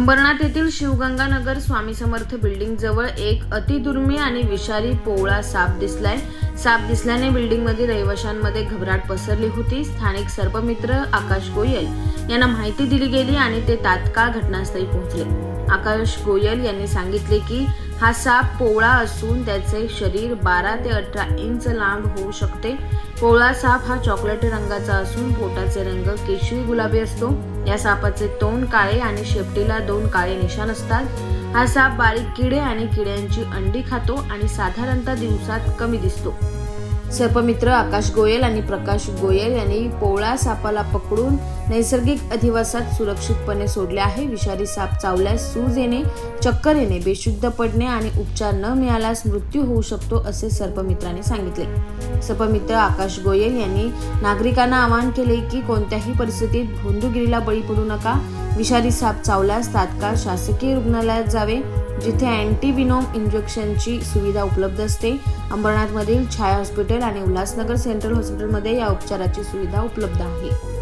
शिवगंगानगर Swami Samarth building जवळ एक अतिदुर्मिळ आणि विषारी पोवळा साप दिसलाय. साप दिसल्याने बिल्डिंग मधील रहिवाशांमध्ये घबराट पसरली होती. स्थानिक सर्पमित्र आकाश गोयल यांना माहिती दिली गेली आणि ते तात्काळ घटनास्थळी पोहोचले. आकाश गोयल यांनी सांगितले की हा साप पोवळा असून त्याचे शरीर बारा ते अठरा इंच लांब होऊ शकते. पोवळा साप हा चॉकलेटी रंगाचा असून पोटाचे रंग केशरी गुलाबी असतो. या सापाचे तोंड काळे आणि शेपटीला दोन काळे निशाण असतात. हा साप बारीक किडे आणि किड्यांची अंडी खातो आणि साधारणतः दिवसात कमी दिसतो. सर्पमित्र आकाश गोयल आणि प्रकाश गोयल यांनी पोवळा सापाला पकडून नैसर्गिक अधिवासात सुरक्षितपणे सोडले आहे. विषारी साप चावल्यास सूज येणे चक्कर येणे बेशुद्ध पडणे आणि उपचार न मिळाल्यास मृत्यू होऊ शकतो असे सर्पमित्राने सांगितले. सर्पमित्र आकाश गोयल यांनी नागरिकांना आवाहन केले की कोणत्याही परिस्थितीत भोंदूगिरीला बळी पडू नका. विषारी साप चावल्यास तात्काळ शासकीय रुग्णालयात जावे जिथे अँटीविनोम इंजेक्शनची सुविधा उपलब्ध असते. अंबरनाथमधील छाया हॉस्पिटल आणि उल्हासनगर सेंट्रल हॉस्पिटलमध्ये या उपचाराची सुविधा उपलब्ध आहे.